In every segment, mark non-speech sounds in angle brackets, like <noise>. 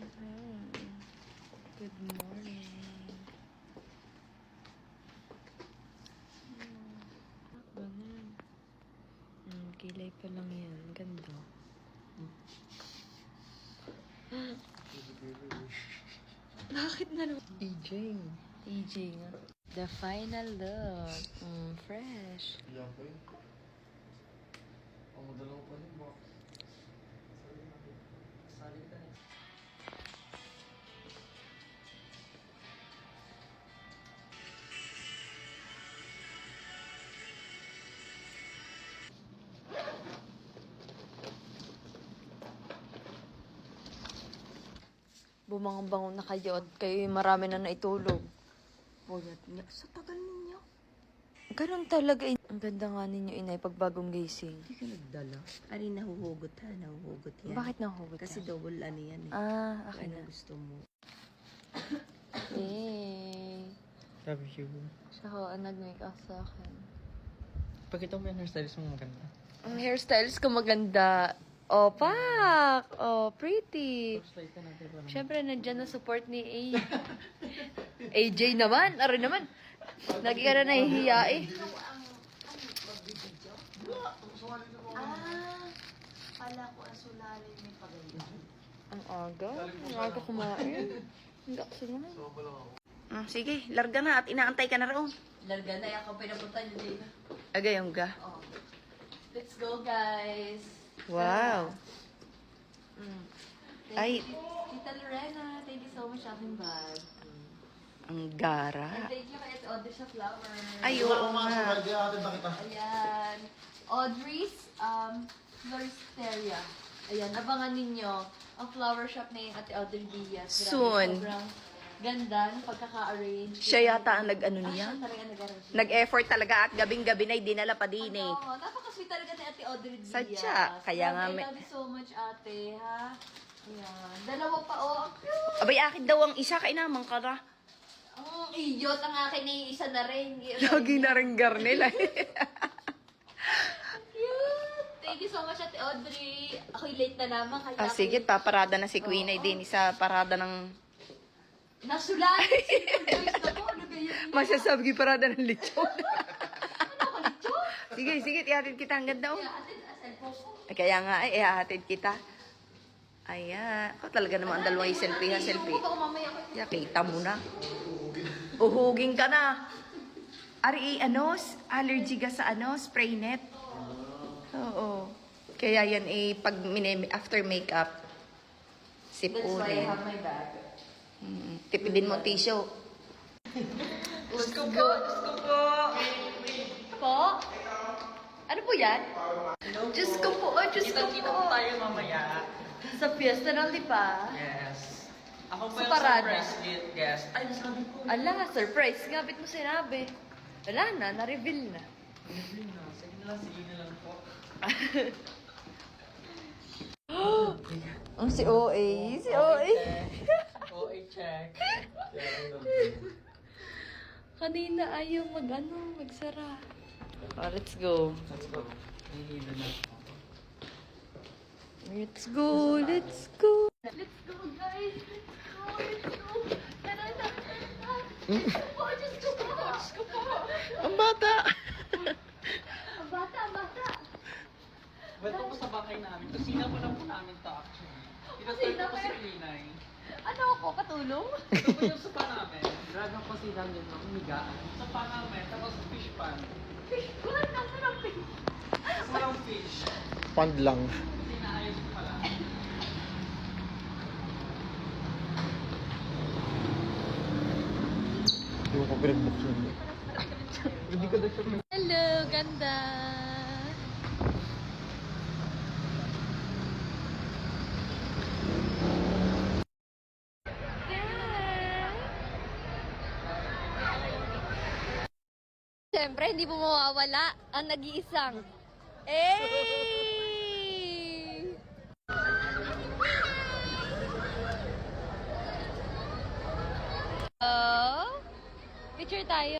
Good morning. Hmm. Ganun. Hmm, kilay pa lang yan. Ganda. <laughs> Bakit na naman? EJ. EJ nga. The final look. Mm, fresh. Iyan ko yun. Ang madalaw pa rin mo. Bumangon-bangon na kayo at kayo yung marami na naitulog. Puyat niya. Sa tagal ninyo. Ganun talaga. eh. Ang ganda nga ninyo, inay, pag bagong gising. Hindi ka nagdala. Ari, nahuhugot ha, nahuhugot yan. Bakit nahugot Kasi ka? double ano yan eh. Ah, akin ano na. gusto mo. Yay! Sabi you. Siya ho ang nag-make up sa akin. Pakita mo yung hairstylist mo maganda. Ang hairstyles ko maganda. Oh, pak! Oh, pretty. Siyempre, nandyan na support ni A. AJ naman. Aro naman. Lagi ka na nahihiya eh. Ah, pala ko ang may pagayon. Ang aga. Ang aga kumain. Hindi ako sinunod. Ah, sige, larga na at inaantay ka na roon. Larga na yung pinapunta niyo din. Agayong ga. Oh. Let's go, guys. Wow. Mm. Ay. Tita Lorena, thank you so much sa aking bag. Ang And gara. thank you kay Audrey sa flower. Ay, oo nga. Ayan. Audrey's um, Floristeria. Ayan, abangan ninyo ang flower shop na yung Ate Audrey Diaz. Grabe, Soon. Sobrang ganda ng pagkaka-arrange. Siya yata ang nag-ano Ah, niya. siya nag-arrange. Nag-effort talaga at gabing-gabi na dinala pa din eh. Ano, napaka-sweet talaga ni Ate Audrey Diaz. Sadya, kaya nga I may- love you so much, ate, ha? Ayan. Dalawa pa, oh. Abay, akin daw ang isa, kainamang ka na. Ang iyot ang akin na isa na rin. Lagi na rin garnila. <laughs> Cute! Thank you so much, Ate Audrey. Ako'y late na naman. Kaya ah, sige, paparada na si Queen ay Oo. din sa parada ng... Nasulat! Ano ganyan? Masasabi parada ng lechon. Ano Licho? sige, sige, tihatid kita. Ang ganda oh. Kaya, ah, nga, ay, ihahatid kita. Ayan. Ako talaga naman ang dalawang selfie ha, selfie. Ya, kita mo na. Uhugin ka na. Ari, ano, allergy ka sa ano, spray net. Oo. Kaya yan eh, pag after makeup, That's why I sipunin. have my bag. Mm, tipidin mo tissue. Let's go. Diyos ko po. Po? Ano po yan? Diyos ko po. Oh, Diyos ko Kita-kita po. po tayo mamaya. Sa fiesta ng lipa. Yes. Ako Sa pa yung parada. surprise gift guest. Ay, sabi ko. Ala, surprise. Ngapit mo sinabi. Wala na, na-reveal na. Sige na, sige na lang, sige na lang po. <gasps> Ang si OA. Si OA. Oo, i-check. <laughs> Kanina ayaw mag ano, magsara. Oh, let's go. Let's go. Let's go, let's go. Let's go, guys. Let's go, let's go. Tara, tara, tara. Oh, Diyos ko po. Diyos ko po. Ang bata! Ang bata, ang bata. Ba't ako sa bahay namin? Kusina po lang po namin to actually. Kusina ko po si kayo? Ano ako, katulong? Ito yung sopa namin. Drag ang kusina nyo ng migaan. Sopa namin, tapos fish pan. Fish pan, nasa ng fish. Walang fish. Pond lang. Kasi naayos ko pala. Hindi ko pinagbuksan. Hindi ko na siya Hello, ganda. Siyempre, hindi mo mawawala ang nag-iisang. Eh! Oh, picture tayo.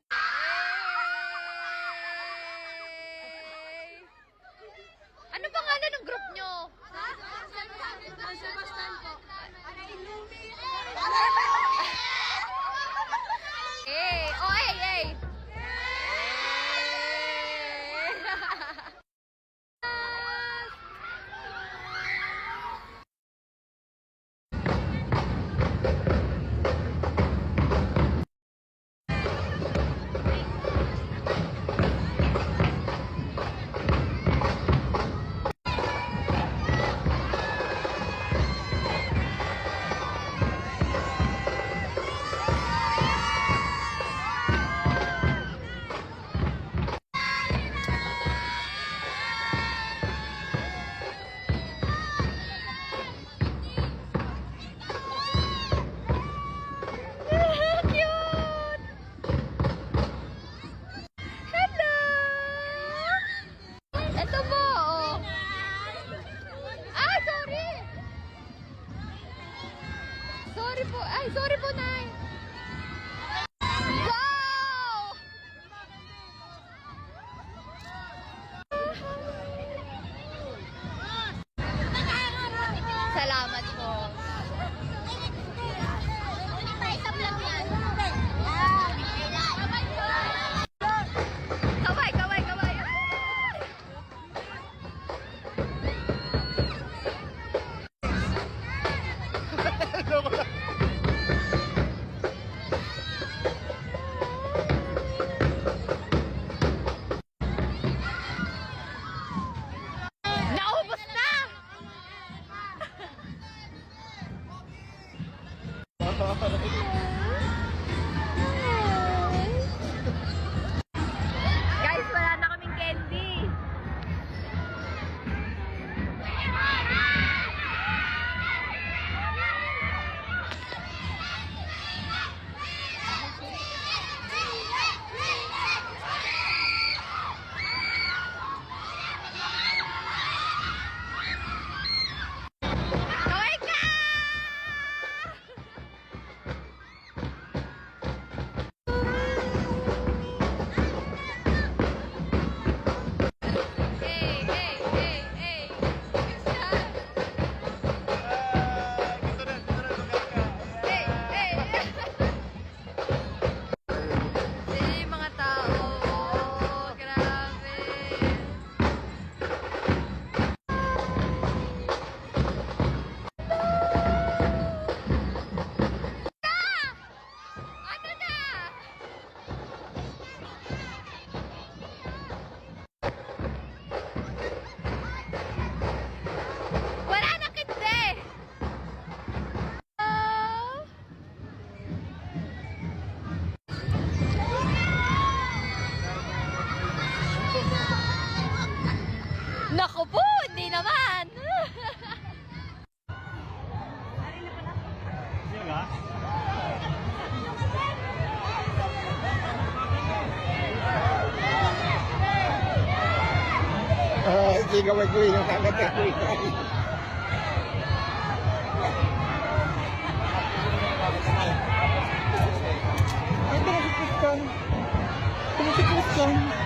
gawin, gawin, gawin. Yung kagat gawin. Ito na si Christian. Ito si Christian.